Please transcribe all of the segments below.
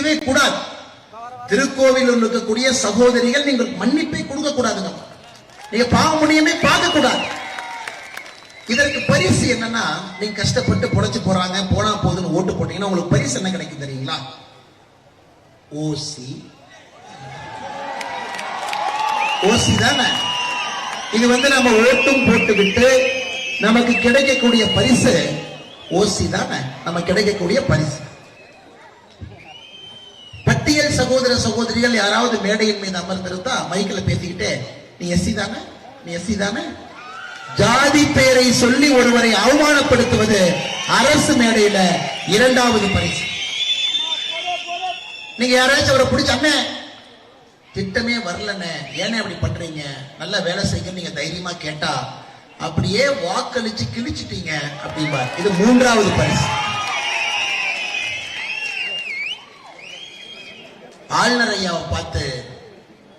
மன்னிக்கவே கூடாது. திருக்கோவில் இருக்கக்கூடிய சகோதரிகள் நீங்கள் மன்னிப்பை கொடுக்க கூடாதுங்க. நீங்க பாவ முடியுமே பார்க்க கூடாது. இதற்கு பரிசு என்னன்னா நீங்க கஷ்டப்பட்டு பொழைச்சு போறாங்க போனா போதுன்னு ஓட்டு போட்டீங்கன்னா உங்களுக்கு பரிசு என்ன கிடைக்கும் தெரியுங்களா? ஓசி. ஓசி தானே? இது வந்து நம்ம ஓட்டும் போட்டு விட்டு நமக்கு கிடைக்கக்கூடிய பரிசு ஓசி தானே? நம்ம கிடைக்கக்கூடிய பரிசு. பட்டியல் சகோதர சகோதரிகள் யாராவது மேடையின் மீது அமர்ந்திருந்தா மைக்கில் பேசிக்கிட்டே நீ எஸ்சி தானே? நீ எஸ்சி தானே? ஜாதி பெயரை சொல்லி ஒருவரை அவமானப்படுத்துவது அரசு மேடையில இரண்டாவது பரிசு. நீங்க யாராச்சும் அவரை பிடிச்ச திட்டமே வரலண்ணே ஏனே அப்படி பண்றீங்க? நல்ல வேலை செய்யுங்க நீங்க தைரியமா கேட்டா அப்படியே வாக்களிச்சு கிழிச்சிட்டீங்க அப்படிம்பா இது மூன்றாவது பரிசு. ஆளுநர் ஐயாவை பார்த்து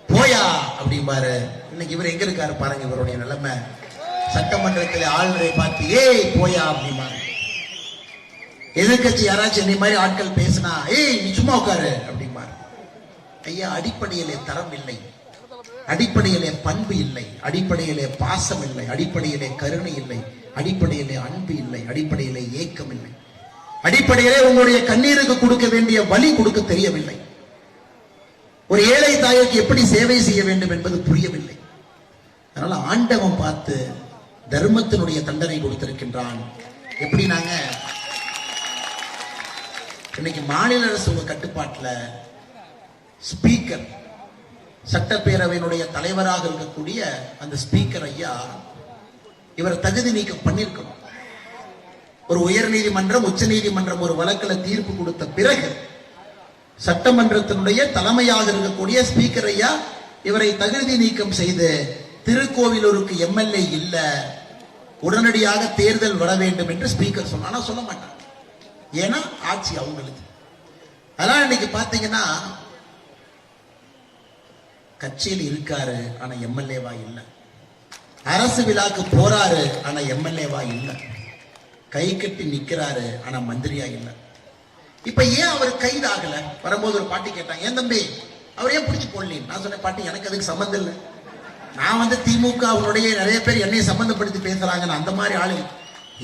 போயா அப்படிம்பாரு. இன்னைக்கு இவர் எங்க இருக்காரு பாருங்க இவருடைய நிலைமை. சட்டமன்றத்தில் ஆளுநரை பார்த்து ஏய் போயா அப்படிம்பாரு. எதிர்கட்சி யாராச்சும் இந்த மாதிரி ஆட்கள் பேசினா ஏய் நீ சும்மா உட்காரு அப்படிம்பாரு. ஐயா அடிப்படையிலே தரம் இல்லை. அடிப்படையிலே பண்பு இல்லை. அடிப்படையிலே பாசம் இல்லை. அடிப்படையிலே கருணை இல்லை. அடிப்படையிலே அன்பு இல்லை. அடிப்படையிலே ஏக்கம் இல்லை. அடிப்படையிலே உங்களுடைய கண்ணீருக்கு கொடுக்க வேண்டிய வழி கொடுக்க தெரியவில்லை. ஒரு ஏழை தாய்க்கு எப்படி சேவை செய்ய வேண்டும் என்பது புரியவில்லை. அதனால ஆண்டவன் பார்த்து தர்மத்தினுடைய தண்டனை கொடுத்திருக்கின்றான். எப்படி நாங்க? இன்னைக்கு மாநில அரசு உங்க கட்டுப்பாட்டுல ஸ்பீக்கர் சட்டப்பேரவையினுடைய தலைவராக இருக்கக்கூடிய அந்த ஸ்பீக்கர் ஐயா இவரை தகுதி நீக்கம் பண்ணியிருக்கணும். ஒரு உயர் நீதிமன்றம் உச்ச நீதிமன்றம் ஒரு வழக்குல தீர்ப்பு கொடுத்த பிறகு சட்டமன்றத்தினுடைய தலைமையாக இருக்கக்கூடிய ஸ்பீக்கர் ஐயா இவரை தகுதி நீக்கம் செய்து திருக்கோவிலூருக்கு எம்எல்ஏ இல்ல. உடனடியாக தேர்தல் வர வேண்டும் என்று ஸ்பீக்கர் சொன்னா சொல்ல மாட்டாங்க ஏன்னா ஆட்சி அவங்களுக்கு. அதனால இன்னைக்கு பாத்தீங்கன்னா கட்சியில் இருக்காரு ஆனா எம்எல்ஏவா இல்ல. அரசு விழாக்கு போறாரு ஆனா எம்எல்ஏவா இல்ல. கை கட்டி நிக்கிறாரு ஆனா மந்திரியா இல்ல. இப்ப ஏன் அவர் கைது ஆகல வரும்போது ஒரு பாட்டி கேட்டாங்க ஏன் தம்பி அவர் ஏன் பிடிச்சி போடல நான் சொன்னேன் பாட்டி எனக்கு அதுக்கு சம்மந்தம் இல்லை. நான் வந்து திமுக அவனுடைய நிறைய பேர் என்னை சம்பந்தப்படுத்தி பேசுறாங்க அந்த மாதிரி ஆளு.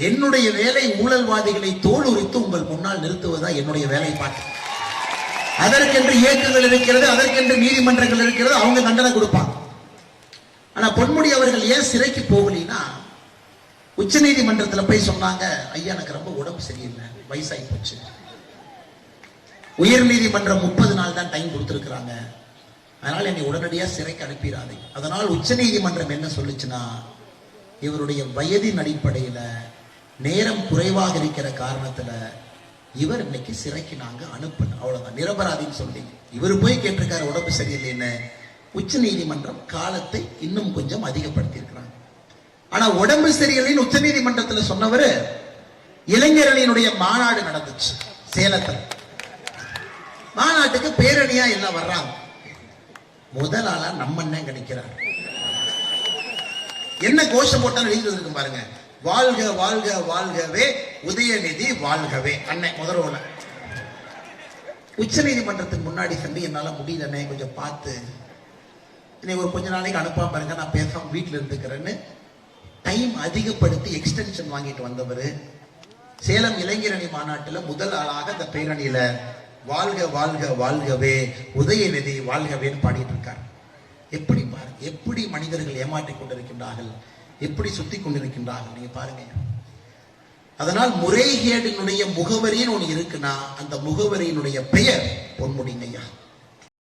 என்னுடைய வேலை ஊழல்வாதிகளை தோல் உரித்து உங்கள் முன்னால் நிறுத்துவதா என்னுடைய வேலை பாட்டு அதற்கென்று இயக்கங்கள் இருக்கிறது அதற்கென்று நீதிமன்றங்கள் இருக்கிறது அவங்க தண்டனை கொடுப்பாங்க. ஆனா பொன்முடி அவர்கள் ஏன் சிறைக்கு போகலினா உச்ச நீதிமன்றத்தில் போய் சொன்னாங்க ஐயா எனக்கு ரொம்ப உடம்பு சரியில்லை வயசாகி போச்சு. உயர் நீதிமன்றம் முப்பது நாள் தான் டைம் கொடுத்திருக்கிறாங்க. அதனால என்னை உடனடியாக சிறைக்கு அனுப்பிடாதே அதனால் உச்ச நீதிமன்றம் என்ன சொல்லுச்சுன்னா இவருடைய வயதின் அடிப்படையில் நேரம் குறைவாக இருக்கிற காரணத்தில் இவர் இன்னைக்கு சிறைக்கு நாங்கள் அனுப்பணும். அவ்வளோதான் நிரபராதின்னு சொல்லி இவர் போய் கேட்டிருக்காரு உடம்பு சரியில்லைன்னு. உச்ச நீதிமன்றம் காலத்தை இன்னும் கொஞ்சம் அதிகப்படுத்தியிருக்கிறாங்க. ஆனால் உடம்பு சரியில்லைன்னு உச்ச நீதிமன்றத்தில் சொன்னவர் இளைஞரணியினுடைய மாநாடு நடந்துச்சு சேலத்தில். மாநாட்டுக்கு பேரணியா எல்லாம் வர்றாங்க? முதல் ஆளா நம்ம என்ன கிடைக்கிறார் என்ன கோஷம் போட்டாலும் எழுதி இருக்கும் பாருங்க. வாழ்க வாழ்க வாழ்கவே உதயநிதி வாழ்கவே. அண்ணன் முதல்ல உச்ச நீதிமன்றத்துக்கு முன்னாடி சென்று என்னால முடியலண்ணே கொஞ்சம் பார்த்து. என்னை ஒரு கொஞ்ச நாளைக்கு அனுப்பா பாருங்க நான் பேசாம வீட்டுல இருந்துக்கிறேன்னு டைம் அதிகப்படுத்தி எக்ஸ்டென்ஷன் வாங்கிட்டு வந்தவர். சேலம் இளைஞரணி மாநாட்டுல முதல் ஆளாக அந்த பேரணியில வாழ்க வாழ்க வாழ்கவே உதயநிதி வாழ்கவேன்னு பாடிட்டு இருக்கார். எப்படி பாரு எப்படி மனிதர்கள் ஏமாற்றிக் கொண்டிருக்கின்றார்கள் எப்படி சுத்தி கொண்டிருக்கின்றார்கள் நீங்க பாருங்க. அதனால் முறைகேடினுடைய முகவரின்னு ஒன்று இருக்குன்னா அந்த முகவரியினுடைய பெயர் பொன்முடிங்கய்யா.